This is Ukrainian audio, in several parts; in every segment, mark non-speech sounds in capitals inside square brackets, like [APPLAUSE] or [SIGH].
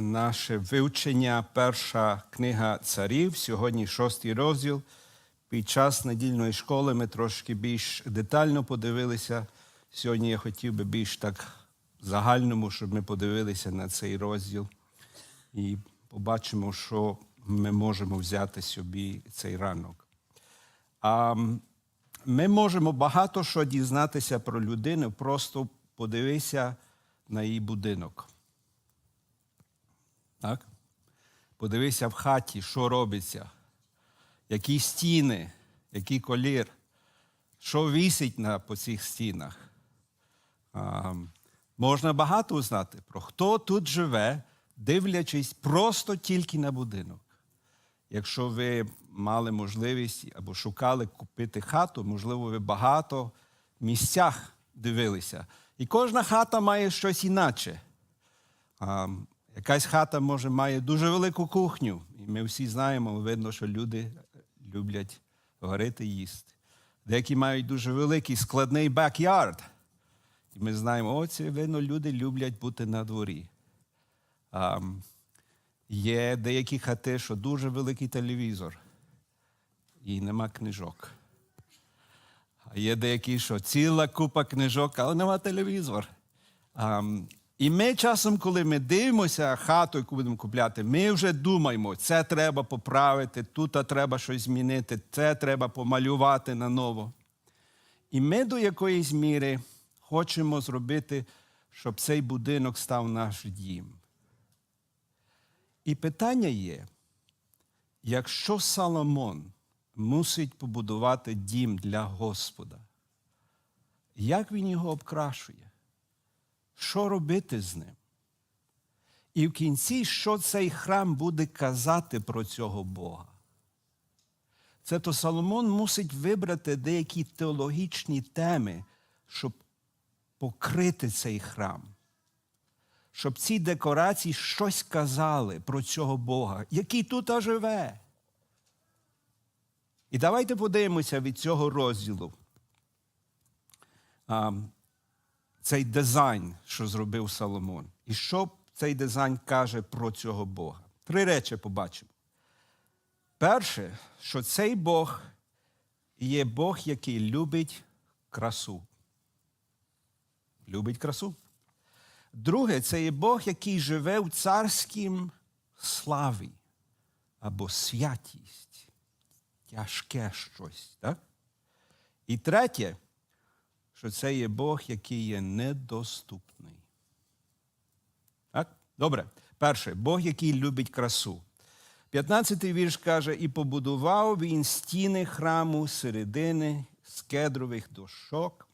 наше вивчення, перша книга царів, сьогодні шостий розділ. Під час недільної школи ми трошки більш детально подивилися. Сьогодні я хотів би більш так загальному, щоб ми подивилися на цей розділ і побачимо, що ми можемо взяти собі цей ранок. А ми можемо багато що дізнатися про людину, просто подивися на її будинок. Так? Подивися в хаті, що робиться, які стіни, який колір, що вісить на, по цих стінах. А, можна багато узнати про хто тут живе, дивлячись просто тільки на будинок. Якщо ви мали можливість або шукали купити хату, можливо, ви багато в місцях дивилися. І кожна хата має щось інакше. Якась хата може має дуже велику кухню. І ми всі знаємо, видно, що люди люблять говорити і їсти. Деякі мають дуже великий складний бек-ярд. І ми знаємо, о, видно, люди люблять бути на дворі. А, є деякі хати, що дуже великий телевізор, і нема книжок. А є деякі, що ціла купа книжок, але нема телевізор. А, і ми часом, коли ми дивимося хату, яку будемо купляти, ми вже думаємо, це треба поправити, тут треба щось змінити, це треба помалювати наново. І ми до якоїсь міри хочемо зробити, щоб цей будинок став наш дім. І питання є: якщо Соломон мусить побудувати дім для Господа, як він його обкрашує? Що робити з ним? І в кінці, що цей храм буде казати про цього Бога? Це то Соломон мусить вибрати деякі теологічні теми, щоб покрити цей храм, щоб ці декорації щось казали про цього Бога, який тут живе. І давайте подивимося від цього розділу. Цей дизайн, що зробив Соломон. І що цей дизайн каже про цього Бога? Три речі побачимо. Перше, що цей Бог є Бог, який любить красу. Любить красу. Друге, це є Бог, який живе в царськім славі або святість, тяжке щось. Так? І третє, що це є Бог, який є недоступний. Так? Добре. Перше, Бог, який любить красу. 15-й вірш каже: і побудував він стіни храму середини з кедрових дошок,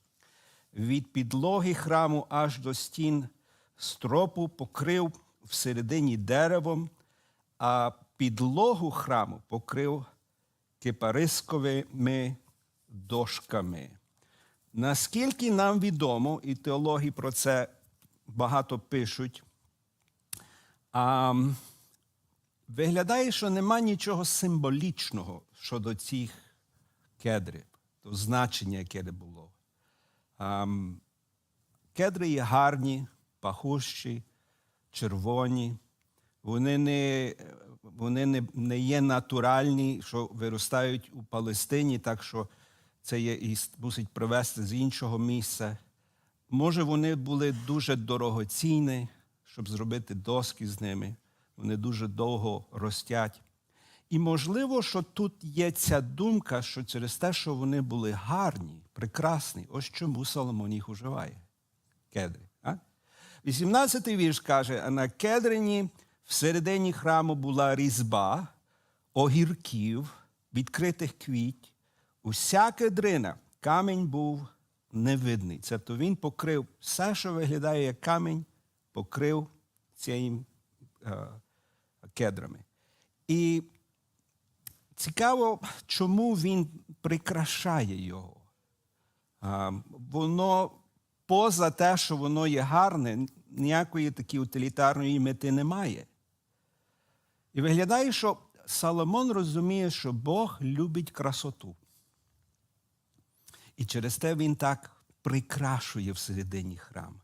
від підлоги храму аж до стін стропу покрив всередині деревом, а підлогу храму покрив кипарисковими дошками. Наскільки нам відомо, і теологи про це багато пишуть, а, виглядає, що нема нічого символічного щодо цих кедрів, то значення, яке не було. А, кедри є гарні, пахущі, червоні. Вони не, вони не, не є натуральні, що виростають у Палестині, так що це є і мусить привезти з іншого місця. Може, вони були дуже дорогоцінні, щоб зробити доски з ними. Вони дуже довго ростять. І можливо, що тут є ця думка, що через те, що вони були гарні, прекрасні, ось чому Соломон їх уживає. Кедри. А? 18-й вірш каже: а на кедрині всередині храму була різьба, огірків, відкритих квіть. Уся кедрина, камінь був невидний. Тобто він покрив все, що виглядає як камінь, покрив цими е, кедрами. І цікаво, чому він прикрашає його. А, воно поза те, що воно є гарне, ніякої такої утилітарної мети немає. І виглядає, що Соломон розуміє, що Бог любить красоту. І через те він так прикрашує всередині храм.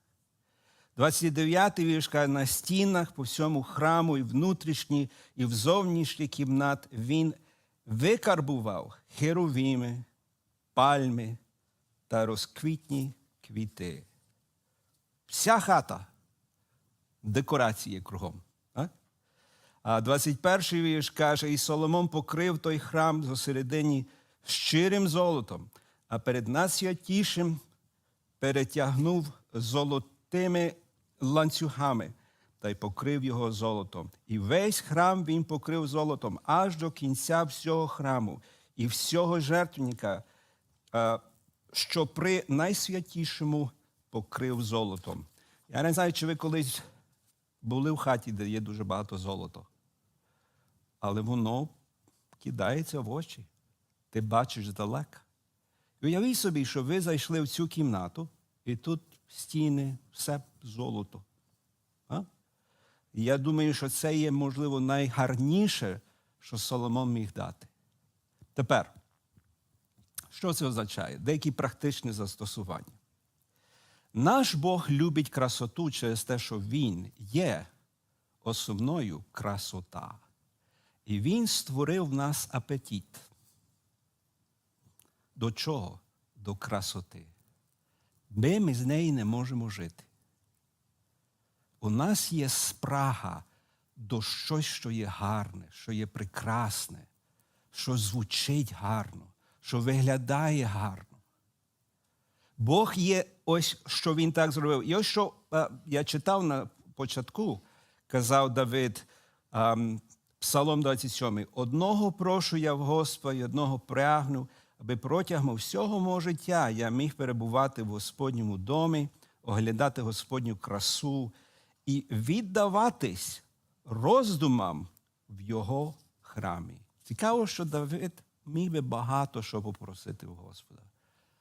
29 вірш каже, на стінах по всьому храму, і внутрішні, і в зовнішні кімнат він викарбував херовіми, пальми та розквітні квіти. Вся хата декорації кругом. А? А 21 вірш каже, і Соломон покрив той храм зосередині щирим золотом, а перед найсвятішим перетягнув золотими ланцюгами та й покрив його золотом. І весь храм він покрив золотом аж до кінця всього храму і всього жертвенника, е, що при найсвятішому покрив золотом. Я не знаю, чи ви колись були в хаті, де є дуже багато золота. Але воно кидається в очі. Ти бачиш здалека. Уявіть собі, що ви зайшли в цю кімнату, і тут стіни, все золото. А? Я думаю, що це є, можливо, найгарніше, що Соломон міг дати. Тепер, що це означає? Деякі практичні застосування. Наш Бог любить красоту через те, що Він є основною красота. І Він створив в нас апетит. До чого? До красоти. Ми, ми з неї не можемо жити. У нас є спрага до щось, що є гарне, що є прекрасне, що звучить гарно, що виглядає гарно. Бог є ось що він так зробив. І ось що е, я читав на початку, казав Давид, ем, Псалом 27. Одного прошу я в Господа, і одного прагну, аби протягом всього мого життя я міг перебувати в Господньому домі, оглядати Господню красу і віддаватись роздумам в його храмі. Цікаво, що Давид міг би багато що попросити в Господа.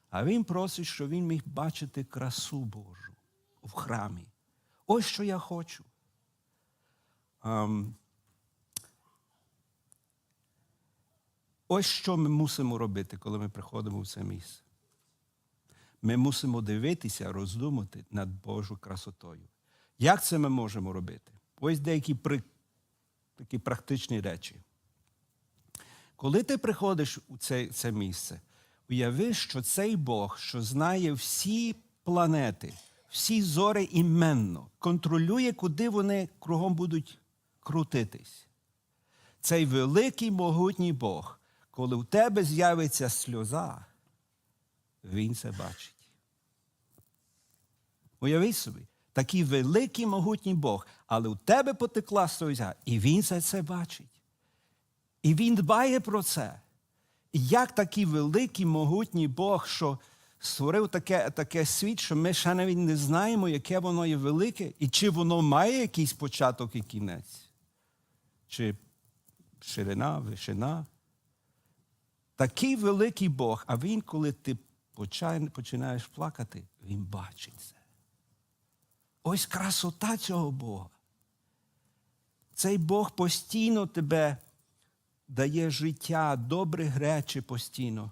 А він просить, щоб він міг бачити красу Божу в храмі. Ось що я хочу. Ем, Ось що ми мусимо робити, коли ми приходимо в це місце. Ми мусимо дивитися, роздумати над Божою красотою. Як це ми можемо робити? Ось деякі при... такі практичні речі. Коли ти приходиш у це, це місце, уяви, що цей Бог, що знає всі планети, всі зори іменно, контролює, куди вони кругом будуть крутитись. Цей великий могутній Бог, коли в тебе з'явиться сльоза, він це бачить. Уявіть собі, такий великий могутній Бог, але у тебе потекла сльоза, і він це, це бачить. І він дбає про це. І як такий великий могутній Бог, що створив таке, таке світ, що ми ще навіть не знаємо, яке воно є велике, і чи воно має якийсь початок і кінець, чи ширина, вишина. Такий великий Бог, а він, коли ти починаєш плакати, він бачить це. Ось красота цього Бога. Цей Бог постійно тебе дає життя, добрі речі постійно.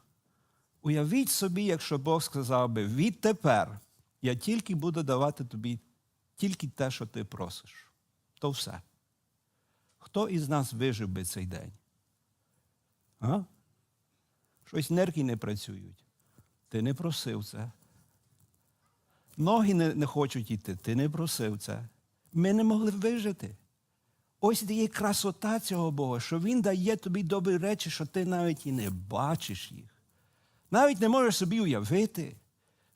Уявіть собі, якщо Бог сказав би, відтепер я тільки буду давати тобі тільки те, що ти просиш. То все. Хто із нас вижив би цей день? А? Щось нерки не працюють. Ти не просив це. Ноги не, не хочуть йти, ти не просив це. Ми не могли вижити. Ось де є красота цього Бога, що Він дає тобі добрі речі, що ти навіть і не бачиш їх. Навіть не можеш собі уявити,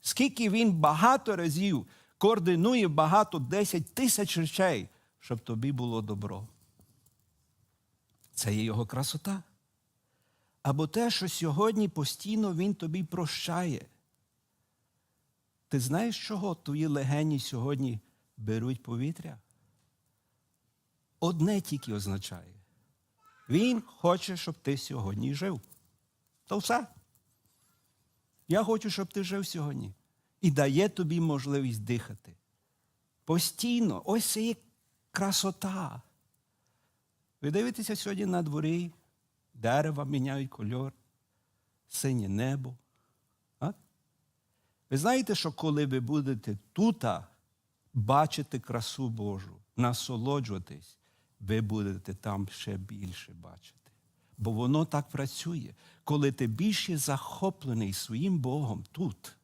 скільки він багато разів координує багато 10 тисяч речей, щоб тобі було добро. Це є його красота. Або те, що сьогодні постійно він тобі прощає. Ти знаєш, чого твої легені сьогодні беруть повітря? Одне тільки означає. Він хоче, щоб ти сьогодні жив. То все. Я хочу, щоб ти жив сьогодні. І дає тобі можливість дихати. Постійно, ось це є красота. Ви дивитеся сьогодні на дворі, дерева міняють кольор, синє небо. А? Ви знаєте, що коли ви будете тут, бачити красу Божу, насолоджуватись, ви будете там ще більше бачити. Бо воно так працює. Коли ти більше захоплений своїм Богом тут,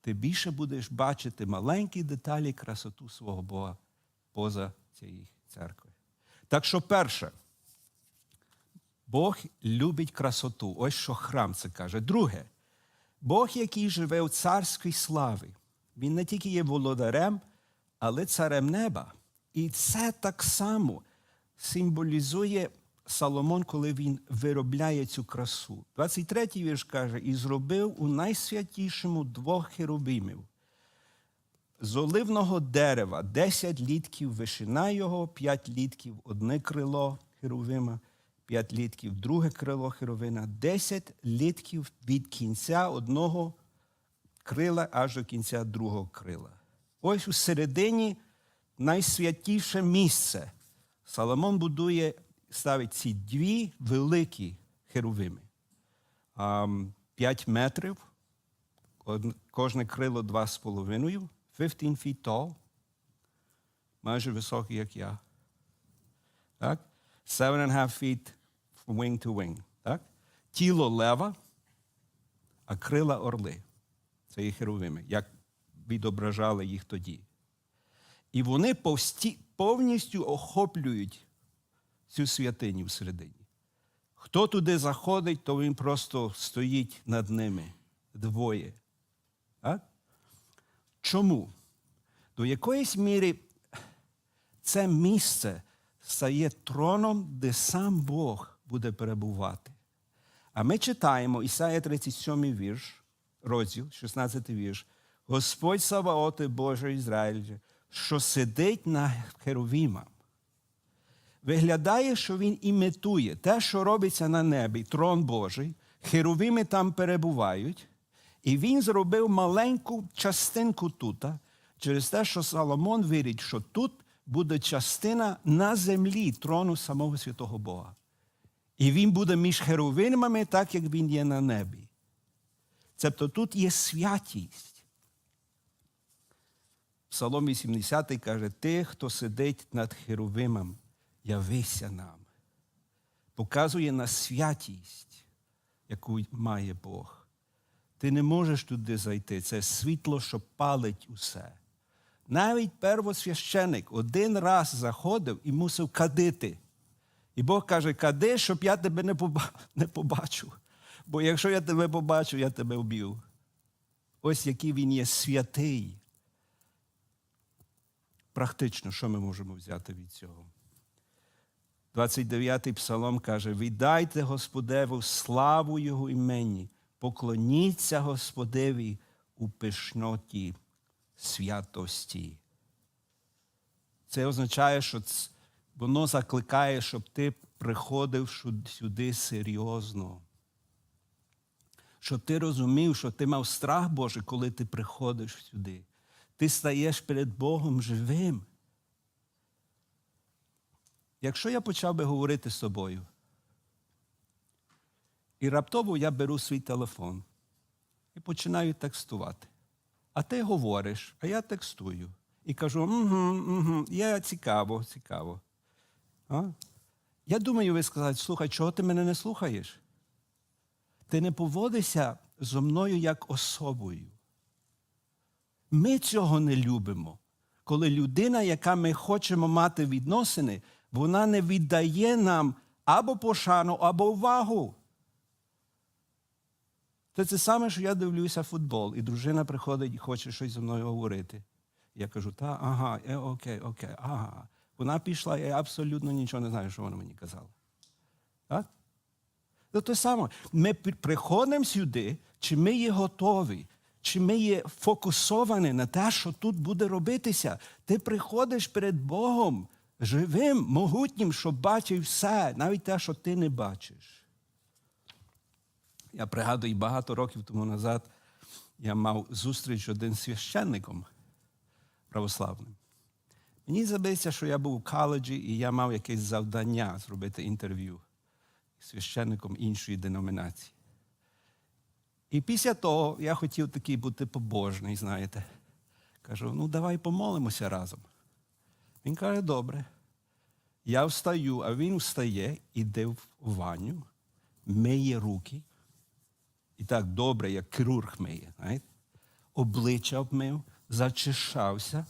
ти більше будеш бачити маленькі деталі красоту свого Бога поза цією церквою. Так що, перше, Бог любить красоту. Ось що храм це каже. Друге, Бог, який живе у царській славі, він не тільки є володарем, але царем неба. І це так само символізує Соломон, коли він виробляє цю красу. 23-й вірш каже: і зробив у найсвятішому двох херовимів. З оливного дерева 10 літків вишина його, 5 літків одне крило херовима, 5 літків друге крило херовина, 10 літків від кінця одного крила аж до кінця другого крила. Ось у середині найсвятіше місце. Соломон будує, ставить ці дві великі херовими. 5 метрів, кожне крило 2,5, 15 feet tall, майже високий, як я. Так? Seven and a half feet wing to wing. Так? Тіло лева, а крила орли. Це є херовими, як відображали їх тоді. І вони повсті, повністю охоплюють цю святиню всередині. Хто туди заходить, то він просто стоїть над ними двоє. Так? Чому? До якоїсь міри це місце стає троном, де сам Бог буде перебувати. А ми читаємо Ісая 37 вірш, розділ, 16 вірш. Господь Саваоти Боже Ізраїль, що сидить на херовімах. Виглядає, що він імітує те, що робиться на небі, трон Божий, херовими там перебувають, і він зробив маленьку частинку тут, через те, що Соломон вірить, що тут буде частина на землі трону самого святого Бога. І він буде між херовимами, так як він є на небі. Тобто тут є святість. Псалом 80 каже: Ти, хто сидить над херовимом, явися нам. Показує на святість, яку має Бог. Ти не можеш туди зайти. Це світло, що палить усе. Навіть первосвященик один раз заходив і мусив кадити. І Бог каже, кади, щоб я тебе не поба- [LAUGHS] не побачив. Бо якщо я тебе побачу, я тебе вб'ю. Ось який він є святий. Практично, що ми можемо взяти від цього? 29-й псалом каже: віддайте Господеву славу Його імені, поклоніться Господеві у пишноті святості. Це означає, що воно закликає, щоб ти приходив сюди серйозно. Щоб ти розумів, що ти мав страх Божий, коли ти приходиш сюди. Ти стаєш перед Богом живим. Якщо я почав би говорити з тобою, і раптово я беру свій телефон і починаю текстувати. А ти говориш, а я текстую. І кажу, угу, угу, я цікаво, цікаво. А? Я думаю, ви сказати, слухай, чого ти мене не слухаєш? Ти не поводишся зо мною як особою. Ми цього не любимо. Коли людина, яка ми хочемо мати відносини, вона не віддає нам або пошану, або увагу. Це те саме, що я дивлюся футбол, і дружина приходить і хоче щось зі мною говорити. Я кажу, та, ага, е, окей, окей, ага. Вона пішла, я абсолютно нічого не знаю, що вона мені казала. Так? То те саме. Ми приходимо сюди, чи ми є готові, чи ми є фокусовані на те, що тут буде робитися. Ти приходиш перед Богом живим, могутнім, що бачив все, навіть те, що ти не бачиш. Я пригадую, багато років тому назад я мав зустріч з одним священником православним. Мені здається, що я був у коледжі, і я мав якесь завдання зробити інтерв'ю з священником іншої деномінації. І після того я хотів такий бути побожний, знаєте. Кажу, ну давай помолимося разом. Він каже, добре. Я встаю, а він встає, іде в ванню, миє руки. І так добре, як хірург миє. Знаєте? Обличчя обмив, зачищався,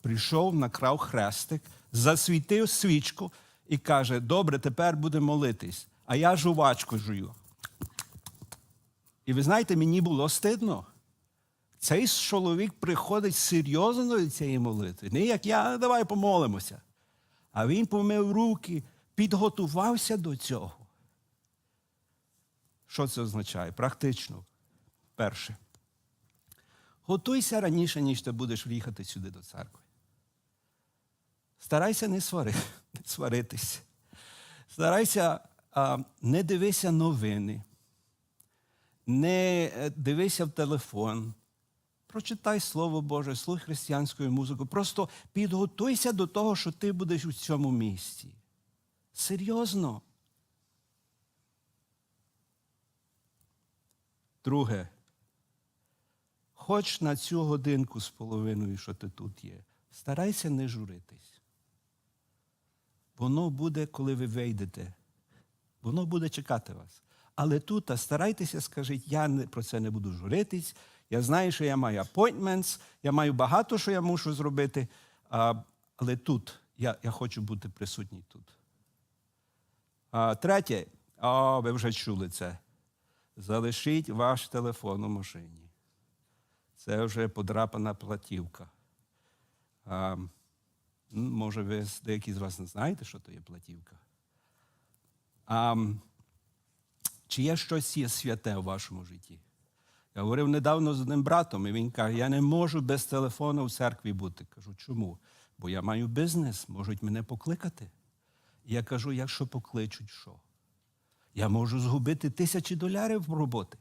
прийшов, накрав хрестик, засвітив свічку і каже: Добре, тепер буде молитись. А я жувачку жую. І ви знаєте, мені було стидно. Цей чоловік приходить серйозно до цієї молитви. Не як я, давай помолимося. А він помив руки, підготувався до цього. Що це означає? Практично. Перше. Готуйся раніше, ніж ти будеш в'їхати сюди до церкви. Старайся не, свари, [LAUGHS] не сваритись. Старайся а, не дивися новини, не е, дивися в телефон. Прочитай Слово Боже, слухай християнську музику. Просто підготуйся до того, що ти будеш у цьому місці. Серйозно. Друге. Хоч на цю годинку з половиною, що ти тут є, старайся не журитись. Воно буде, коли ви вийдете. Воно буде чекати вас. Але тут а старайтеся, скажіть, я про це не буду журитись. Я знаю, що я маю appointments, я маю багато, що я мушу зробити. А, але тут я, я хочу бути присутній тут. А, третє, о, ви вже чули це. Залишіть ваш телефон у машині. Це вже подрапана платівка. А, може, ви деякі з вас не знаєте, що то є платівка. А, чи є щось є святе у вашому житті? Я говорив недавно з одним братом, і він каже, я не можу без телефону в церкві бути. Кажу, чому? Бо я маю бізнес, можуть мене покликати. І я кажу, якщо покличуть, що? Я можу згубити тисячі долярів роботи.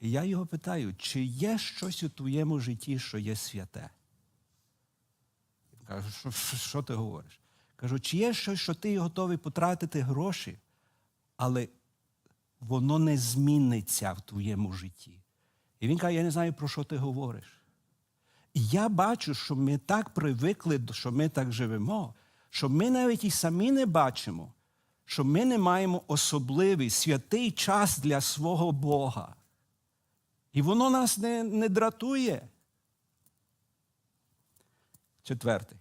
І я його питаю, чи є щось у твоєму житті, що є святе? Що, що, що ти говориш? Кажу, чи є щось, що ти готовий потратити гроші, але воно не зміниться в твоєму житті. І він каже, я не знаю, про що ти говориш. І я бачу, що ми так привикли, що ми так живемо, що ми навіть і самі не бачимо, що ми не маємо особливий святий час для свого Бога. І воно нас не, не дратує. Четвертий.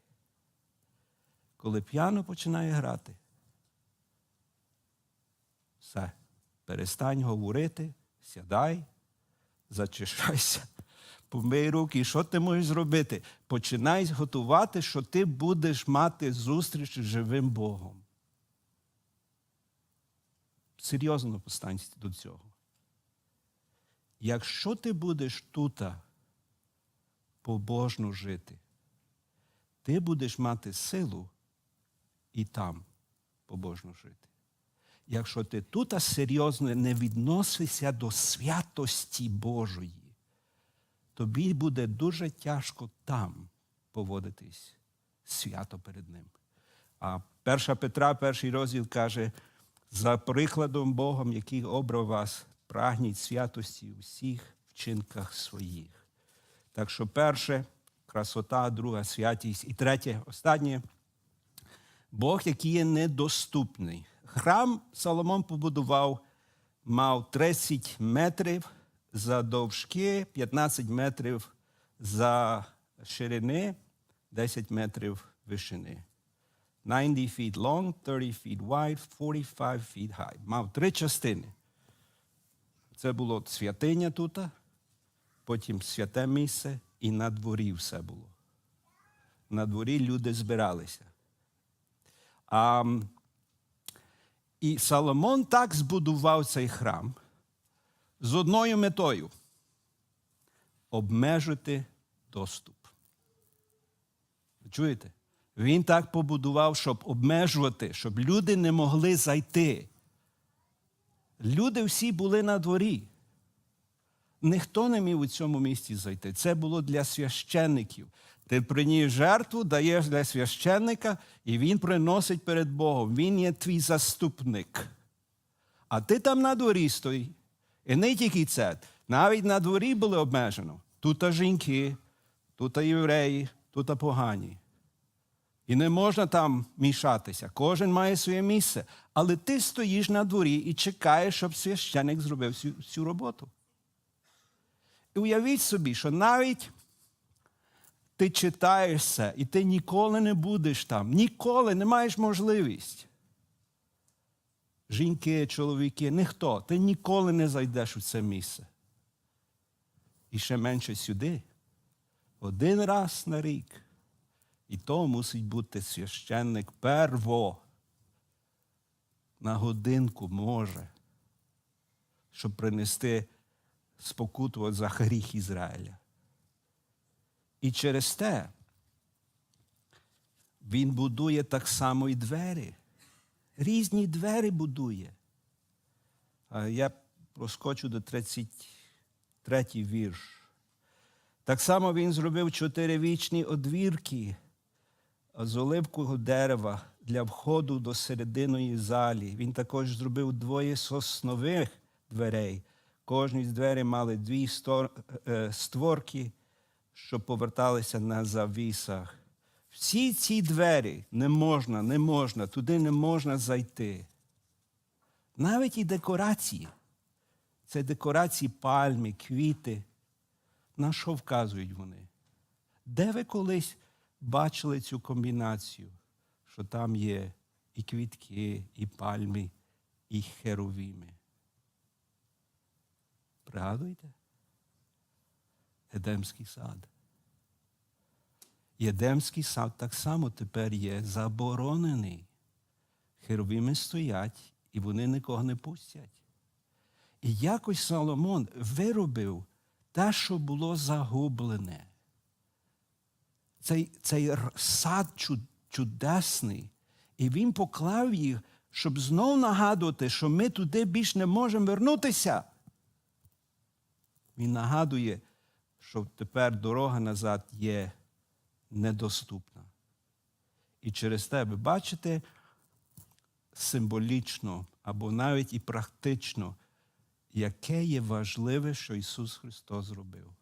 Коли п'яно починає грати, все. Перестань говорити, сідай, зачищайся, [LAUGHS] помий руки. Що ти можеш зробити? Починай готувати, що ти будеш мати зустріч з живим Богом. Серйозно постанься до цього. Якщо ти будеш тут побожно жити, ти будеш мати силу і там побожно жити. Якщо ти тут серйозно не відносишся до святості Божої, тобі буде дуже тяжко там поводитись свято перед Ним. А перша Петра, перший розділ каже, за прикладом Богом, який обрав вас, прагніть святості у всіх вчинках своїх. Так що перше красота, друга святість і третє, останнє Бог, який є недоступний. Храм Соломон побудував, мав 30 метрів завдовжки, 15 метрів за ширини, 10 метрів вишини. 90 feet long, 30 feet wide, 45 feet high. Мав три частини. Це було святиня тут, потім святе місце і на дворі все було. На дворі люди збиралися. А, і Соломон так збудував цей храм з одною метою обмежити доступ. Чуєте? Він так побудував, щоб обмежувати, щоб люди не могли зайти. Люди всі були на дворі. Ніхто не міг у цьому місці зайти. Це було для священників. Ти приніс жертву, даєш для священника, і він приносить перед Богом. Він є твій заступник. А ти там на дворі стоїть. І не тільки це. Навіть на дворі було обмежено. Тут жінки, тут євреї, тут погані. І не можна там мішатися. Кожен має своє місце. Але ти стоїш на дворі і чекаєш, щоб священик зробив всю, всю роботу. І уявіть собі, що навіть ти читаєш це, і ти ніколи не будеш там, ніколи не маєш можливість. Жінки, чоловіки, ніхто, ти ніколи не зайдеш у це місце. І ще менше сюди. Один раз на рік. І то мусить бути священник перво. На годинку може, щоб принести спокуту за гріх Ізраїля. І через те він будує так само і двері. Різні двері будує. Я проскочу до 33 вірш. Так само він зробив чотири вічні одвірки з оливкового дерева для входу до серединої залі. Він також зробив двоє соснових дверей. Кожні з дверей мали дві е, створки, що поверталися на завісах. Всі ці двері не можна, не можна, туди не можна зайти. Навіть і декорації. Це декорації пальми, квіти. На що вказують вони? Де ви колись бачили цю комбінацію, що там є і квітки, і пальми, і херовіми? Пригадуєте? Едемський сад. І Едемський сад так само тепер є заборонений. Херовіми стоять, і вони нікого не пустять. І якось Соломон виробив те, що було загублене. Цей, цей сад чудесний. І він поклав їх, щоб знов нагадувати, що ми туди більш не можемо вернутися. Він нагадує, що тепер дорога назад є недоступна. І через те, ви бачите, символічно або навіть і практично, яке є важливе, що Ісус Христос зробив.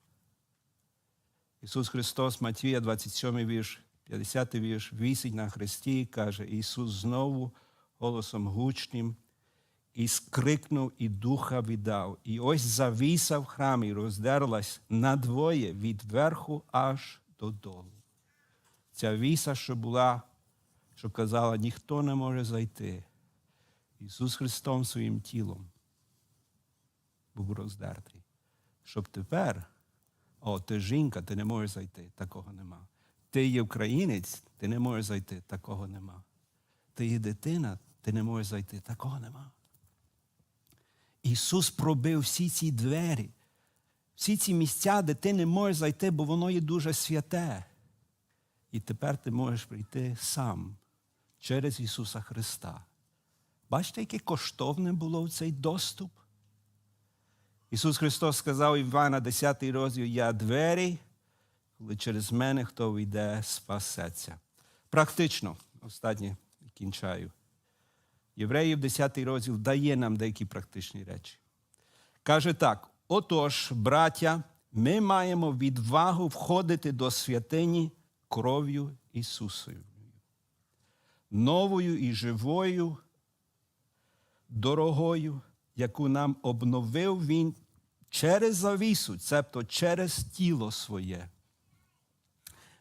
Ісус Христос, Матвія, 27 вірш, 50 вірш, вісить на хресті, каже, Ісус знову голосом гучним, і скрикнув, і духа віддав. І ось завіса в храмі роздерлась надвоє від верху аж додолу. Ця віса, що була, що казала, ніхто не може зайти. Ісус Христом своїм тілом був роздертий. Щоб тепер, о, ти жінка, ти не можеш зайти, такого нема. Ти є українець, ти не можеш зайти, такого нема. Ти є дитина, ти не можеш зайти, такого нема. Ісус пробив всі ці двері, всі ці місця, де ти не можеш зайти, бо воно є дуже святе. І тепер ти можеш прийти сам через Ісуса Христа. Бачите, яке коштовне було цей доступ? Ісус Христос сказав Івана 10 розділ, я двері, коли через мене хто війде, спасеться. Практично, останнє кінчаю. Євреїв 10 розділ дає нам деякі практичні речі. Каже так: отож, браття, ми маємо відвагу входити до святині кров'ю Ісусою, новою і живою, дорогою, яку нам обновив Він через завісу, цебто через тіло своє.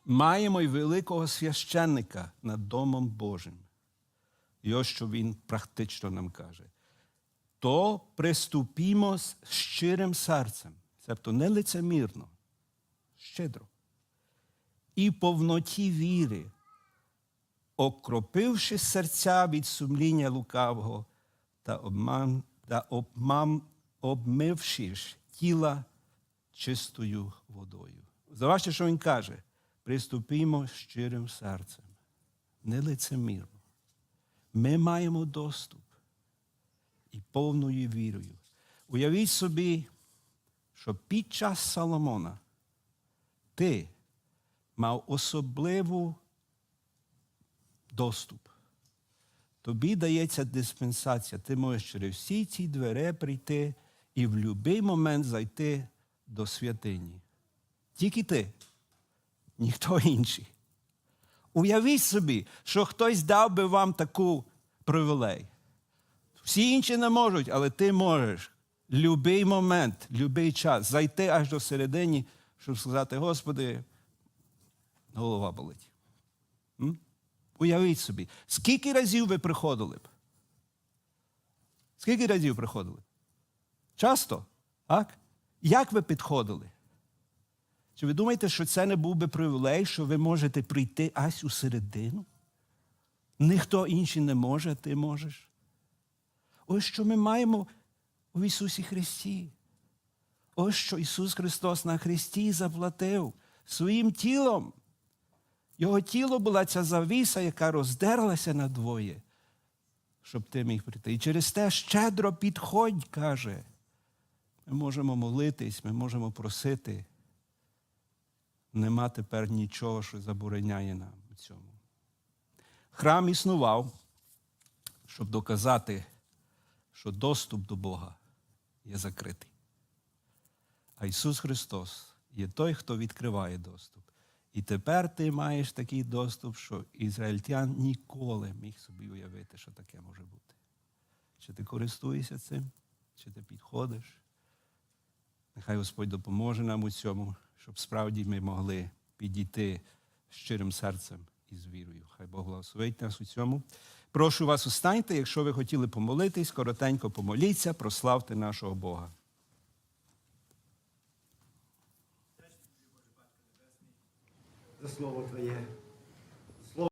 Маємо й великого священника над Домом Божим. І ось що він практично нам каже. То приступімо з щирим серцем, тобто не лицемірно, щедро, і повноті віри, окропивши серця від сумління лукавого та, обман, та обман, обмивши тіла чистою водою. Заважте, що він каже: приступімо щирим серцем, не лицемірно. Ми маємо доступ і повною вірою. Уявіть собі, що під час Соломона ти мав особливу доступ. Тобі дається диспенсація. Ти можеш через всі ці двері прийти і в будь-який момент зайти до святині. Тільки ти. ніхто інший. Уявіть собі, що хтось дав би вам таку привілей. Всі інші не можуть, але ти можеш. Любий момент, любий час зайти аж до середини, щоб сказати, Господи, голова болить. М? Уявіть собі, скільки разів ви приходили б? Скільки разів приходили? Часто? Так? Як ви підходили? Чи ви думаєте, що це не був би привілей, що ви можете прийти ась у середину? Ніхто інший не може, а ти можеш. Ось що ми маємо у Ісусі Христі. Ось що Ісус Христос на Христі заплатив своїм тілом. Його тіло була ця завіса, яка роздерлася надвоє, щоб ти міг прийти. І через те щедро підходь, каже. Ми можемо молитись, ми можемо просити. Нема тепер нічого, що забороняє нам у цьому. Храм існував, щоб доказати, що доступ до Бога є закритий. А Ісус Христос є той, хто відкриває доступ. І тепер ти маєш такий доступ, що ізраїльтян ніколи міг собі уявити, що таке може бути. Чи ти користуєшся цим, чи ти підходиш? Нехай Господь допоможе нам у цьому, щоб справді ми могли підійти щирим серцем і з вірою. Хай Бог благословить нас у цьому. Прошу вас, устаньте, якщо ви хотіли помолитись, коротенько помоліться, прославте нашого Бога. за слово Твоє.